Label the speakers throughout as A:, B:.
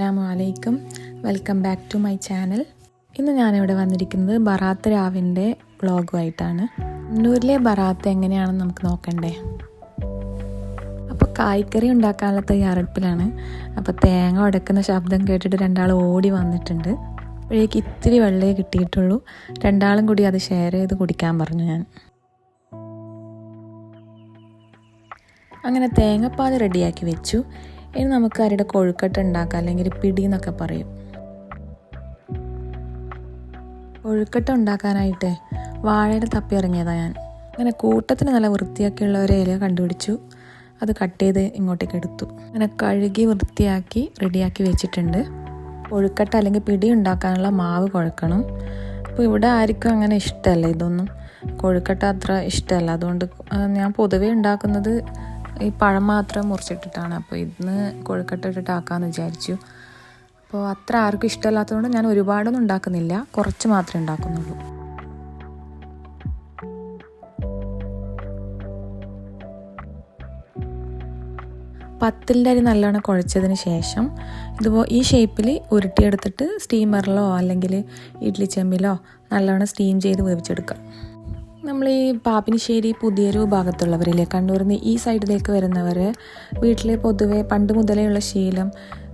A: അസ്സാമു അലൈക്കും welcome back to my channel ഇന്ന് ഞാനിവിടെ വന്നിരിക്കുന്നത് ബറാത്ത് രാവിന്റെ വ്ളോഗുമായിട്ടാണ്. കണ്ണൂരിലെ ബറാത്ത് എങ്ങനെയാണെന്ന് നമുക്ക് നോക്കണ്ടേ? അപ്പോൾ കായ്ക്കറി ഉണ്ടാക്കാനുള്ള തയ്യാറെടുപ്പിലാണ്. അപ്പോൾ തേങ്ങ ഉടക്കുന്ന ശബ്ദം കേട്ടിട്ട് രണ്ടാൾ ഓടി വന്നിട്ടുണ്ട്. അപ്പോഴേക്ക് ഇത്തിരി വെള്ളമേ കിട്ടിയിട്ടുള്ളൂ. രണ്ടാളും കൂടി അത് ഷെയർ ചെയ്ത് കുടിക്കാൻ പറഞ്ഞു ഞാൻ. അങ്ങനെ തേങ്ങാപ്പാൽ റെഡിയാക്കി വെച്ചു. ഇനി നമുക്ക് അരിയുടെ കൊഴുക്കട്ട ഉണ്ടാക്കാം അല്ലെങ്കിൽ പിടി എന്നൊക്കെ പറയും. കൊഴുക്കട്ട ഉണ്ടാക്കാനായിട്ട് വാഴയുടെ തപ്പി ഇറങ്ങിയതാണ് ഞാൻ. അങ്ങനെ കൂട്ടത്തിന് നല്ല വൃത്തിയാക്കിയുള്ള ഒരു ഇല കണ്ടുപിടിച്ചു. അത് കട്ട് ചെയ്ത് ഇങ്ങോട്ടേക്ക് എടുത്തു. അങ്ങനെ കഴുകി വൃത്തിയാക്കി റെഡിയാക്കി വെച്ചിട്ടുണ്ട്. കൊഴുക്കട്ട അല്ലെങ്കിൽ പിടി ഉണ്ടാക്കാനുള്ള മാവ് കുഴക്കണം. അപ്പോൾ ഇവിടെ ആർക്കും അങ്ങനെ ഇഷ്ടമല്ല ഇതൊന്നും. കൊഴുക്കട്ട അത്ര ഇഷ്ടമല്ല. അതുകൊണ്ട് ഞാൻ പൊതുവേ ഉണ്ടാക്കുന്നത് ഈ പഴം മാത്രം മുറിച്ചിട്ടിട്ടാണ്. അപ്പോൾ ഇന്ന് കൊഴുക്കട്ട ഇട്ടിട്ടാക്കാമെന്ന് വിചാരിച്ചു. അപ്പോൾ അത്ര ആർക്കും ഇഷ്ടമല്ലാത്തതുകൊണ്ട് ഞാൻ ഒരുപാടൊന്നും ഉണ്ടാക്കുന്നില്ല. കുറച്ച് മാത്രമേ ഉണ്ടാക്കുന്നുള്ളൂ. പത്തിലിന്റെ അരി നല്ലോണം കുഴച്ചതിന് ശേഷം ഇതുപോ ഈ ഷേപ്പിൽ ഉരുട്ടിയെടുത്തിട്ട് സ്റ്റീമറിലോ അല്ലെങ്കിൽ ഇഡ്ലി ചെമ്പിലോ നല്ലോണം സ്റ്റീം ചെയ്ത് വേവിച്ചെടുക്കാം നമ്മൾ ഈ പാപ്പിനിശ്ശേരി പുതിയൊരു ഭാഗത്തുള്ളവരില്ലേ കണ്ണൂരിൽ നിന്ന് ഈ സൈഡിലേക്ക് വരുന്നവർ വീട്ടിൽ പൊതുവെ പണ്ട് മുതലേ ഉള്ള ശീലം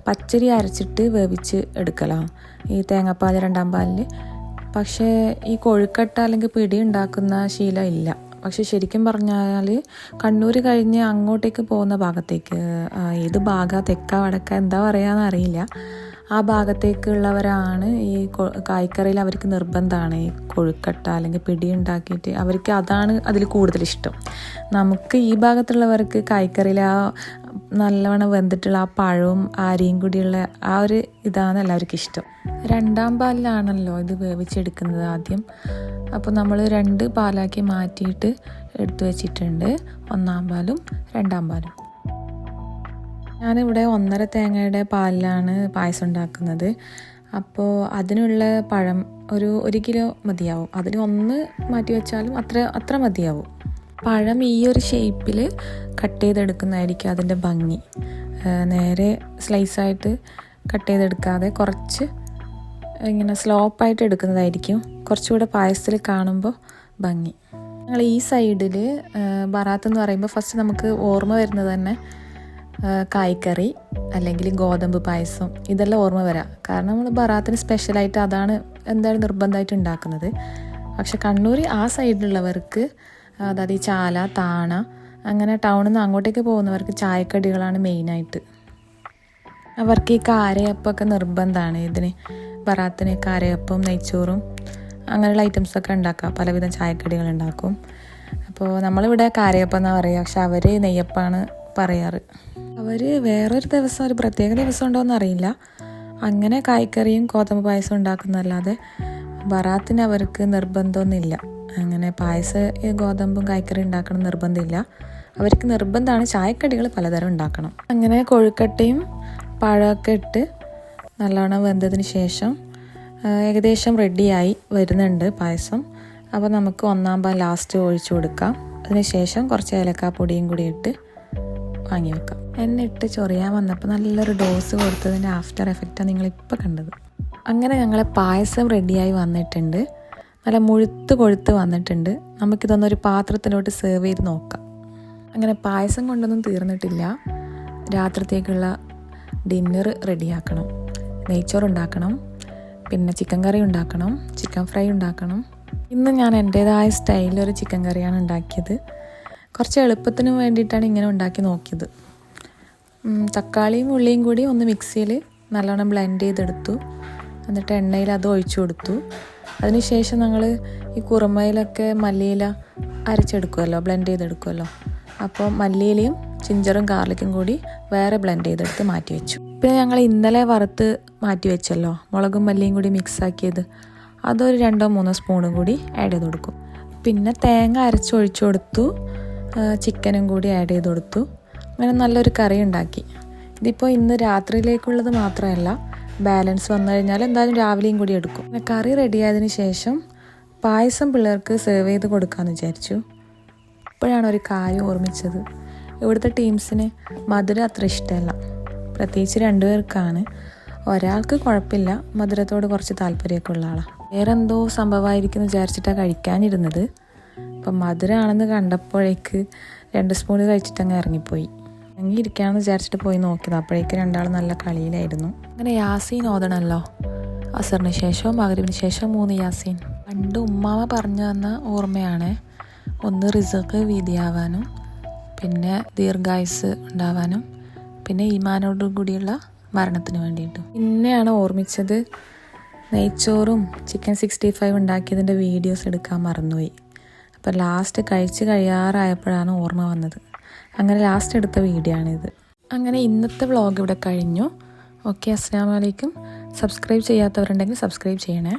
A: പച്ചരി അരച്ചിട്ട് വേവിച്ച് എടുക്കലാണ് ഈ തേങ്ങാപ്പാൽ രണ്ടാം പാലിൽ പക്ഷേ ഈ കൊഴുക്കട്ട അല്ലെങ്കിൽ പിടി ഉണ്ടാക്കുന്ന ശീലം ഇല്ല. പക്ഷെ ശരിക്കും പറഞ്ഞാൽ കണ്ണൂർ കഴിഞ്ഞ് അങ്ങോട്ടേക്ക് പോകുന്ന ഭാഗത്തേക്ക് ഏത് ഭാഗ തെക്ക വടക്ക എന്താ പറയുക അറിയില്ല. ആ ഭാഗത്തേക്കുള്ളവരാണ് ഈ കായ്ക്കറിയിൽ അവർക്ക് നിർബന്ധമാണ് ഈ കൊഴുക്കട്ട അല്ലെങ്കിൽ പിടി ഉണ്ടാക്കിയിട്ട് അവർക്ക് അതാണ് അതിൽ കൂടുതൽ ഇഷ്ടം. നമുക്ക് ഈ ഭാഗത്തുള്ളവർക്ക് കായ്ക്കറിയിൽ ആ നല്ലവണ്ണം വെന്തിട്ടുള്ള ആ പഴവും അരിയും കൂടിയുള്ള ആ ഒരു ഇതാണ് എല്ലാവർക്കും ഇഷ്ടം. രണ്ടാം പാലിലാണല്ലോ ഇത് വേവിച്ചെടുക്കുന്നത് ആദ്യം. അപ്പോൾ നമ്മൾ രണ്ട് പാലാക്കി മാറ്റിയിട്ട് എടുത്തു വച്ചിട്ടുണ്ട്. ഒന്നാം പാലും രണ്ടാം പാലും. ഞാനിവിടെ ഒന്നര തേങ്ങയുടെ പാലിലാണ് പായസം ഉണ്ടാക്കുന്നത് അപ്പോൾ അതിനുള്ള പഴം ഒരു ഒരു കിലോ മതിയാവും. അതിന് ഒന്ന് മാറ്റി വെച്ചാലും അത്ര അത്ര മതിയാവും. പഴം ഈ ഒരു ഷേപ്പിൽ കട്ട് ചെയ്തെടുക്കുന്നതായിരിക്കും അതിന്റെ ഭംഗി. നേരെ സ്ലൈസായിട്ട് കട്ട് ചെയ്തെടുക്കാതെ കുറച്ച് ഇങ്ങനെ സ്ലോപ്പായിട്ട് എടുക്കുന്നതായിരിക്കും കുറച്ചുകൂടെ പായസത്തിൽ കാണുമ്പോൾ ഭംഗി. ഞങ്ങൾ ഈ സൈഡിൽ ബറാത്ത് എന്ന് പറയുമ്പോൾ ഫസ്റ്റ് നമുക്ക് ഓർമ്മ വരുന്നത് തന്നെ കായ്ക്കറി അല്ലെങ്കിൽ ഗോതമ്പ് പായസം ഇതെല്ലാം ഓർമ്മ വരാം. കാരണം നമ്മൾ ബറാത്തിന് സ്പെഷ്യലായിട്ട് അതാണ് എന്തായാലും നിർബന്ധമായിട്ട് ഉണ്ടാക്കുന്നത്. പക്ഷെ കണ്ണൂർ ആ സൈഡിലുള്ളവർക്ക് അതായത് ഈ ചാല താണ അങ്ങനെ ടൗണിൽ നിന്ന് അങ്ങോട്ടേക്ക് പോകുന്നവർക്ക് ചായക്കടികളാണ് മെയിനായിട്ട് അവർക്ക് ഈ കാരയപ്പമൊക്കെ നിർബന്ധമാണ് ഇതിന്. ബറാത്തിന് കാരയപ്പം നെയ്ച്ചോറും അങ്ങനെയുള്ള ഐറ്റംസൊക്കെ ഉണ്ടാക്കാം. പലവിധം ചായക്കടികൾ ഉണ്ടാക്കും. അപ്പോൾ നമ്മളിവിടെ കാരയപ്പം എന്നാണ് പറയുക പക്ഷെ അവർ നെയ്യപ്പാണ് പറയാറ്. അവർ വേറൊരു ദിവസം ഒരു പ്രത്യേക ദിവസം ഉണ്ടോ എന്നറിയില്ല അങ്ങനെ കായ്ക്കറിയും ഗോതമ്പ് പായസം ഉണ്ടാക്കുന്നതല്ലാതെ ബറാത്തിന് അവർക്ക് നിർബന്ധമൊന്നുമില്ല. അങ്ങനെ പായസ ഗോതമ്പും കായ്ക്കറി ഉണ്ടാക്കണം നിർബന്ധമില്ല. അവർക്ക് നിർബന്ധമാണ് ചായക്കടികൾ പലതരം ഉണ്ടാക്കണം. അങ്ങനെ കൊഴുക്കട്ടയും പഴമൊക്കെ ഇട്ട് നല്ലോണം വെന്തതിന് ശേഷം ഏകദേശം റെഡിയായി വരുന്നുണ്ട് പായസം. അപ്പോൾ നമുക്ക് ഒന്നാം ലാസ്റ്റ് ഒഴിച്ചു കൊടുക്കാം. അതിനുശേഷം കുറച്ച് ഏലക്കാപ്പൊടിയും കൂടി ഇട്ട് വാങ്ങി വെക്കാം എന്നെ ഇട്ട് ചൊറിയാൻ വന്നപ്പോൾ നല്ലൊരു ഡോസ് കൊടുത്തതിന്റെ ആഫ്റ്റർ എഫക്റ്റാണ് നിങ്ങളിപ്പോൾ കണ്ടത്. അങ്ങനെ ഞങ്ങളെ പായസം റെഡിയായി വന്നിട്ടുണ്ട്. നല്ല മുഴുത്ത് കൊഴുത്ത് വന്നിട്ടുണ്ട്. നമുക്കിതൊന്നൊരു പാത്രത്തിലോട്ട് സെർവ് ചെയ്ത് നോക്കാം. അങ്ങനെ പായസം കൊണ്ടൊന്നും തീർന്നിട്ടില്ല. രാത്രിത്തേക്കുള്ള ഡിന്നർ റെഡിയാക്കണം നെയ്ച്ചോറ് ഉണ്ടാക്കണം. പിന്നെ ചിക്കൻ കറി ഉണ്ടാക്കണം. ചിക്കൻ ഫ്രൈ ഉണ്ടാക്കണം. ഇന്ന് ഞാൻ എന്റേതായ സ്റ്റൈലിൽ ഒരു ചിക്കൻ കറിയാണ് ഉണ്ടാക്കിയത്. കുറച്ച് എളുപ്പത്തിന് വേണ്ടിയിട്ടാണ് ഇങ്ങനെ ഉണ്ടാക്കി നോക്കിയത്. തക്കാളിയും ഉള്ളിയും കൂടി ഒന്ന് മിക്സിയിൽ നല്ലോണം ബ്ലെൻഡ് ചെയ്തെടുത്തു. എന്നിട്ട് എണ്ണയിൽ അത് ഒഴിച്ചു കൊടുത്തു. അതിനുശേഷം ഞങ്ങൾ ഈ കുറുമയിലൊക്കെ മല്ലിയില അരച്ചെടുക്കുമല്ലോ ബ്ലെൻഡ് ചെയ്തെടുക്കുമല്ലോ അപ്പോൾ മല്ലിയിലയും ചിഞ്ചറും ഗാർലിക്കും കൂടി വേറെ ബ്ലെൻഡ് ചെയ്തെടുത്ത് മാറ്റി വെച്ചു. പിന്നെ ഞങ്ങൾ ഇന്നലെ വറുത്ത് മാറ്റി വെച്ചല്ലോ മുളകും മല്ലിയും കൂടി മിക്സാക്കിയത് അതൊരു രണ്ടോ മൂന്നോ സ്പൂണും കൂടി ആഡ് ചെയ്ത് കൊടുക്കും. പിന്നെ തേങ്ങ അരച്ചൊഴിച്ചു കൊടുത്തു. ചിക്കനും കൂടി ആഡ് ചെയ്ത് കൊടുത്തു. അങ്ങനെ നല്ലൊരു കറി ഉണ്ടാക്കി. ഇതിപ്പോൾ ഇന്ന് രാത്രിയിലേക്കുള്ളത് മാത്രമല്ല ബാലൻസ് വന്നു കഴിഞ്ഞാൽ എന്തായാലും രാവിലെയും കൂടി എടുക്കും. കറി റെഡിയായതിന് ശേഷം പായസം പിള്ളേർക്ക് സെർവ് ചെയ്ത് കൊടുക്കാമെന്ന് വിചാരിച്ചു. ഇപ്പോഴാണ് ഒരു കാര്യം ഓർമ്മിച്ചത്. ഇവിടുത്തെ ടീംസിന് മധുരം അത്ര ഇഷ്ടമല്ല. പ്രത്യേകിച്ച് രണ്ടുപേർക്കാണ്. ഒരാൾക്ക് കുഴപ്പമില്ല മധുരത്തോട് കുറച്ച് താല്പര്യമൊക്കെ ഉള്ള ആളാണ് വേറെന്തോ സംഭവമായിരിക്കും വിചാരിച്ചിട്ടാണ് കഴിക്കാനിരുന്നത്. അപ്പം മധുരമാണെന്ന് കണ്ടപ്പോഴേക്ക് രണ്ട് സ്പൂൺ കഴിച്ചിട്ട് അങ്ങ് ഇറങ്ങിപ്പോയി. അങ്ങി ഇരിക്കാമെന്ന് വിചാരിച്ചിട്ട് പോയി നോക്കിയത്. അപ്പോഴേക്ക് രണ്ടാൾ നല്ല കളിയിലായിരുന്നു. അങ്ങനെ യാസീൻ ഓതണമല്ലോ അസറിന് ശേഷവും മകരവിന് ശേഷവും മൂന്ന് യാസീൻ. പണ്ട് ഉമ്മാമ പറഞ്ഞു തന്ന ഓർമ്മയാണ്. ഒന്ന് റിസക്ക് വീതിയാവാനും പിന്നെ ദീർഘായുസ് ഉണ്ടാവാനും പിന്നെ ഈമാനോട് കൂടിയുള്ള മരണത്തിന് വേണ്ടിയിട്ടും. പിന്നെയാണ് ഓർമ്മിച്ചത് നെയ്ച്ചോറും ചിക്കൻ സിക്സ്റ്റി ഫൈവ് ഉണ്ടാക്കിയതിന്റെ വീഡിയോസ് എടുക്കാൻ മറന്നുപോയി. അപ്പോൾ ലാസ്റ്റ് കഴിച്ച് കഴിയാറായപ്പോഴാണ് ഓർമ്മ വന്നത്. അങ്ങനെ ലാസ്റ്റ് എടുത്ത വീഡിയോ ആണിത് അങ്ങനെ ഇന്നത്തെ വ്ളോഗ് ഇവിടെ കഴിഞ്ഞു. ഓക്കെ അസ്സാം വലൈക്കും സബ്സ്ക്രൈബ് ചെയ്യാത്തവരുണ്ടെങ്കിൽ സബ്സ്ക്രൈബ് ചെയ്യണേ.